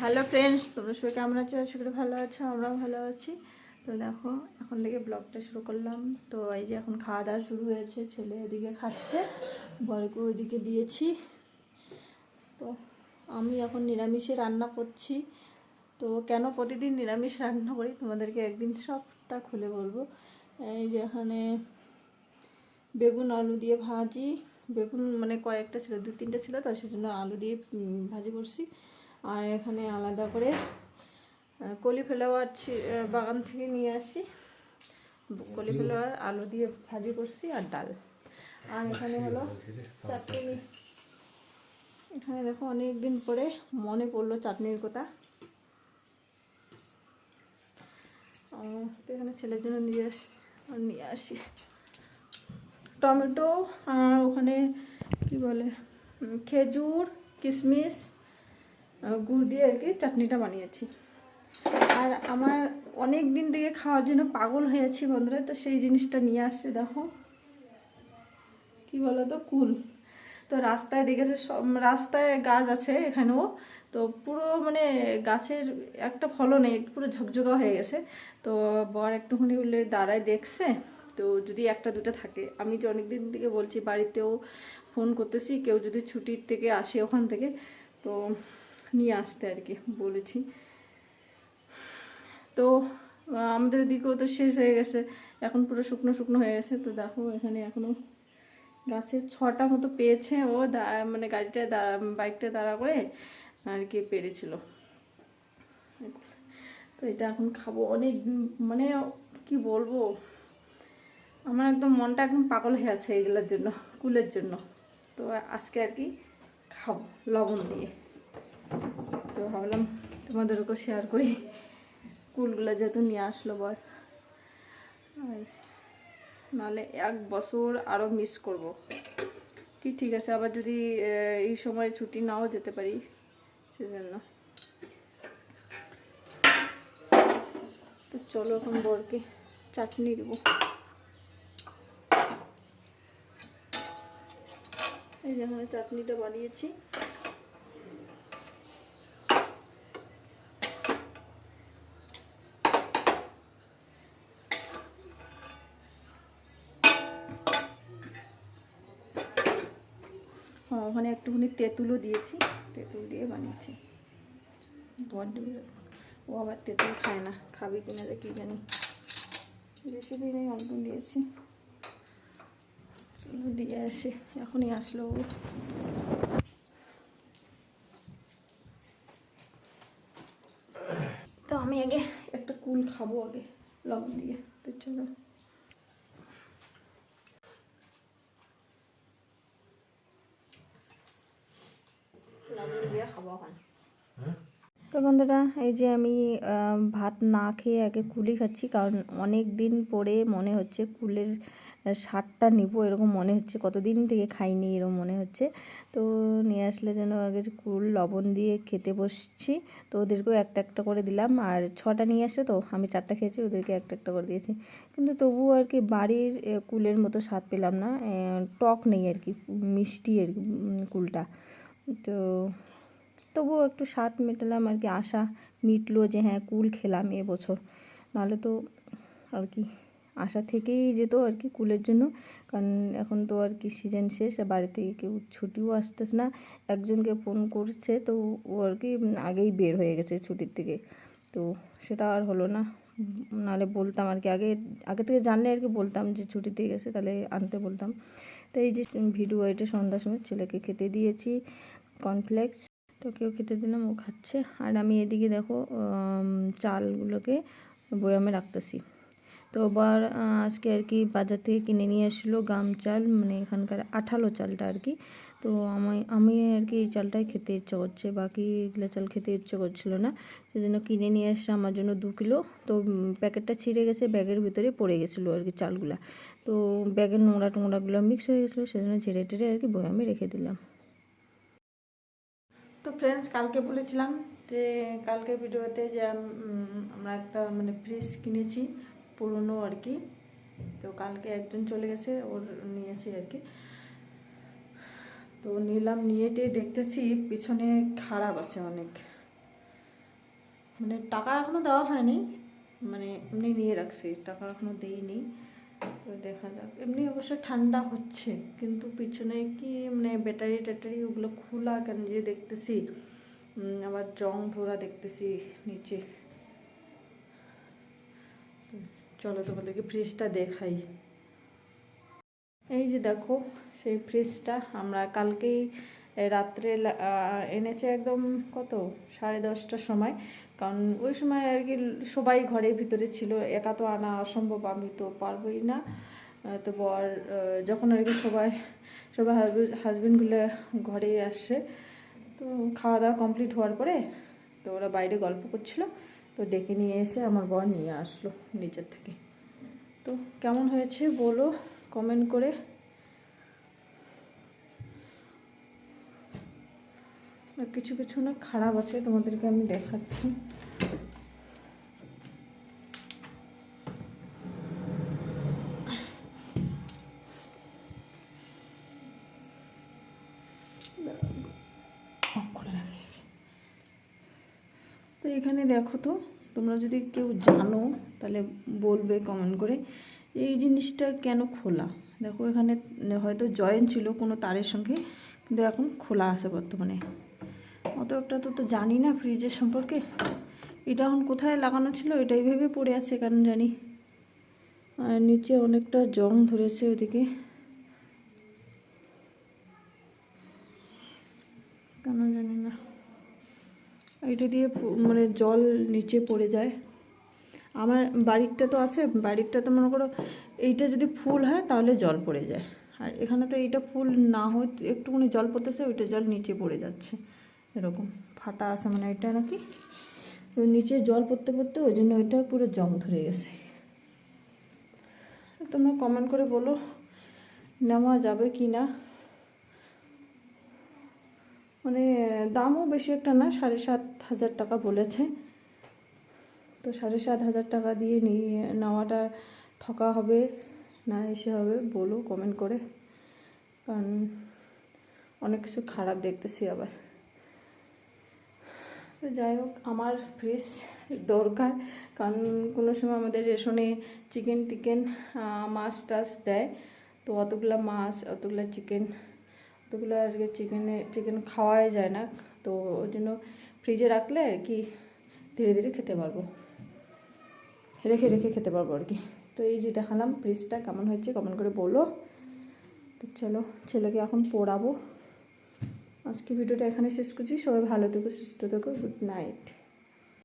Hello friends তোমরা সবাই কেমন আছো? আশা করি ভালো আছো, আমরাও ভালো আছি। তো দেখো, এখন থেকে ব্লগটা শুরু করলাম। তো এই যে এখন খাওয়া দাওয়া শুরু হয়েছে, ছেলে এদিকে খাচ্ছে, বরকে ওইদিকে দিয়েছি। তো আমি এখন নিরামিষে রান্না করছি। তো কেন প্রতিদিন নিরামিষ রান্না করি, তোমাদেরকে একদিন সবটা খুলে বলব। এই যে এখানে বেগুন, আলু দিয়ে ভাজি। বেগুন মানে কয়েকটা ছিল দু তিনটা ছিল, তো সেজন্য আলু দিয়ে ভাজি করছি। আর এখানে আলাদা করে কলিফ্লাওয়ার বাগান থেকে নিয়ে আসি। কলিফ্লাওয়ার, আলু দিয়ে ভাজি করছি আর ডাল। আর এখানে হলো চাটনি। এখানে দেখো অনেক দিন পরে মনে পড়ল চাটনির কথা। এখানে ছেলের জন্য নিয়ে আস- নিয়ে আসি। টমেটো, আর ওখানে কি বলে খেজুর কিশমিশ গুড় দিয়ে আর কি চাটনিটা বানিয়েছি। আর আমার অনেক দিন থেকে খাওয়ার জন্য পাগল হয়েছি বন্ধুরা, তো সেই জিনিসটা নিয়ে আসছে, দেখো। কি বলো তো কুল। তো রাস্তায় দেখেছে, সব রাস্তায় গাছ আছে এখানেও, তো পুরো মানে গাছের একটা ফলও নেই পুরো ঝকঝকা হয়ে গেছে। তো বর একটুখানি উঠলে দাঁড়ায় দেখছে, তো যদি একটা দুটো থাকে। আমি যে অনেক দিন থেকে বলছি, বাড়িতেও ফোন করতেছি, কেউ যদি ছুটির থেকে আসে ওখান থেকে, তো নিয়ে আসতে আর কি, বলেছি। তো আমাদের দিকেও তো শেষ হয়ে গেছে। এখন পুরো শুকনো শুকনো হয়ে গেছে। তো দেখো, এখানে এখনও গাছে ছটা মতো পেয়েছে ও মানে গাড়িটা দাঁড়া বাইকটা দাঁড়া করে আর কি পেরেছিল। তো এটা এখন খাব। অনেক মানে কি বলব, আমার একদম মনটা একদম পাগল হয়ে আছে এগুলোর জন্য, কুলের জন্য। তো আজকে আর কি খাব, লবণ দিয়ে। তো ভাবলাম তোমাদেরকেও শেয়ার করি। কুলগুলো যেহেতু নিয়ে আসলো বর। আর নাহলে এক বছর আরও মিস করব। কি ঠিক আছে, আবার যদি এই সময় ছুটি নাও যেতে পারি, সেজন্য। তো চলো এখন বরকে চাটনি দেবো। এই যে যেখানে চাটনিটা বানিয়েছি। ওখানে একটুখানি তেঁতুলও দিয়েছি, তেঁতুল দিয়ে বানিয়েছি। ও আবার তেঁতুল খায় না, খাবি কিনা যে কি জানি। বেশি দিনে অল্প দিয়েছি। দিয়ে আসি, এখনই আসলো ও। তো আমি আগে একটা কুল খাব আগে, লবণ দিয়ে। তো চলো লবণ দিয়ে খাব এখন তো বন্ধুরা, এই যে আমি ভাত না খেয়ে আগে কুলি খাচ্ছি, কারণ অনেক দিন পরে মনে হচ্ছে কুলের স্বাদটা নিব, এরকম মনে হচ্ছে। কতদিন থেকে খাইনি, এরকম মনে হচ্ছে। তো নিয়ে আসলে যেন আগে কুল, লবণ দিয়ে খেতে বসছি। তো ওদেরকেও একটা একটা করে দিলাম, আর ছটা নিয়ে আসে তো, আমি চারটা খেয়েছি, ওদেরকে একটা একটা করে দিয়েছি। কিন্তু তবুও আর কি বাড়ির কুলের মতো স্বাদ পেলাম না টক নেই আর কি, মিষ্টি আর কি কুলটা। তো তবুও একটু স্বাদ মেটালাম আর কি, আশা মিটলো যে হ্যাঁ কুল খেলাম এবছর। নাহলে তো আর কি, আশা থেকেই যেত আর কি কুলের জন্য। কারণ এখন তো আর কি সিজন শেষ বাড়ি থেকে কেউ ছুটিও আসতেছে না। একজনকে ফোন করছে, তো ও আর কি আগেই বের হয়ে গেছে ছুটির থেকে তো সেটা আর হলো না। নাহলে বলতাম আর কি, আগে আগে থেকে জানলে আর কি বলতাম যে ছুটিতে গেছে, তাহলে আনতে বলতাম। তো এই যে ভিডিও, এটা সন্ধ্যার সময় ছেলেকে খেতে দিয়েছি কর্নফ্লেক্স তো কেউ খেতে দিলাম ও খাচ্ছে। আর আমি এদিকে দেখো চালগুলোকে বয়ামে রাখতেছি। তো আবার আজকে আর কি বাজার থেকে কিনে নিয়ে আসলো গাম চাল মানে এখানকার আঠালো চালটা আর কি। তো আমি আমি আর কি এই চালটাই খেতে ইচ্ছা করছে বাকি এগুলো চাল খেতে ইচ্ছে করছিল না। সেজন্য কিনে নিয়ে আসছে আমার জন্য দু কিলো। তো প্যাকেটটা ছিঁড়ে গেছে, ব্যাগের ভিতরে পড়ে গেছিল আর কি চালগুলা। তো ব্যাগের নোংরা টোংরাগুলো মিক্স হয়ে গেছিল, সেজন্য ঝেড়ে টেড়ে আর কি বয়ামে রেখে দিলাম। তো ফ্রেন্ডস কালকে বলেছিলাম যে কালকে ভিডিওতে যে আমরা একটা মানে ফ্রিজ কিনেছি, পুরনো আর কি। তো কালকে একজন চলে গেছে, ওর নিয়েছি আর কি। তো নিলাম, নিয়ে দেখতেছি পিছনে খারাপ আছে অনেক। মানে টাকা এখনও দেওয়া হয়নি মানে এমনি নিয়ে রাখছি, টাকা এখনও দিইনি। দেখা যাক। এমনি অবশ্য ঠান্ডা হচ্ছে, কিন্তু পিছনে কি মানে ব্যাটারি ট্যাটারি ওগুলো খোলা কেন যে দেখতেছি? আবার জং ধরা দেখতেছি নিচে। চলো তোমাদেরকে ফ্রিজটা দেখাই। এই যে দেখো, সেই ফ্রিজটা আমরা কালকেই রাত্রে এনেছে একদম কত? সাড়ে দশটার সময়। কারণ ওই সময় আর কি সবাই ঘরের ভিতরে ছিল। একা তো আনা অসম্ভব, আমি তো পারবই না। তো বর যখন আর কি সবাই সবাই হাজবেন্ডগুলো ঘরে আসছে তো খাওয়া দাওয়া কমপ্লিট হওয়ার পরে তো ওরা বাইরে গল্প করছিল। তো ডেকে নিয়ে এসে আমার বর নিয়ে আসলো নিজের থেকে। তো কেমন হয়েছে বলো? কমেন্ট করে কিছু কিছু না খারাপ আছে, তোমাদেরকে আমি দেখাচ্ছি। তো এখানে দেখো তো, তোমরা যদি কেউ জানো, তাহলে বলবে কমেন্ট করে, এই জিনিসটা কেন খোলা? দেখো এখানে হয়তো জয়েন ছিল কোনো তারের সঙ্গে, কিন্তু এখন খোলা আছে বর্তমানে। অত একটা তো তো জানি না ফ্রিজের সম্পর্কে। এটা এখন কোথায় লাগানো ছিল এটাই ভেবে পড়ে আছে কেন জানি আর নিচে অনেকটা জং ধরেছে ওদিকে। কেন জানি না। এটা দিয়ে মানে জল নিচে পড়ে যায়। আমার বাড়িরটা তো আছে, বাড়িরটা তো মনে করো এইটা যদি ফুল হয় তাহলে জল পড়ে যায়। আর এখানে তো এইটা ফুল না হয় একটুখানি জল পড়তেছে, ওইটা জল নিচে পড়ে যাচ্ছে। এরকম ফাটা আছে মানে এটা নাকি? নিচে জল পড়তে পড়তে ওই জন্য ওইটা পুরো জং ধরে গেছে। তোমরা কমেন্ট করে বলো, নেওয়া যাবে কি না মানে দামও বেশি একটা না, সাড়ে সাত হাজার টাকা বলেছে। তো সাড়ে সাত হাজার টাকা দিয়ে নিয়ে নেওয়াটা ঠকা হবে না এসে হবে বলো কমেন্ট করে। কারণ অনেক কিছু খারাপ দেখতেছি আবার। তো যাই হোক, আমার ফ্রিজ দরকার। কারণ কোনো সময় আমাদের রেশনে চিকেন টিকেন মাছ টাছ দেয়। তো অতগুলা মাছ, অতগুলা চিকেন অতগুলো আর কি চিকেনে চিকেন খাওয়াই যায় না। তো ওই জন্য ফ্রিজে রাখলে আর কি ধীরে ধীরে খেতে পারব। রেখে রেখে খেতে পারব আর কি। তো এই যে দেখালাম ফ্রিজটা কেমন হয়েছে কমেন্ট করে বলো। তো চলো, ছেলেকে এখন পড়াবো। আজকে ভিডিওটা এখানে শেষ করছি। সবাই ভালো থেকো সুস্থ থেকো গুড নাইট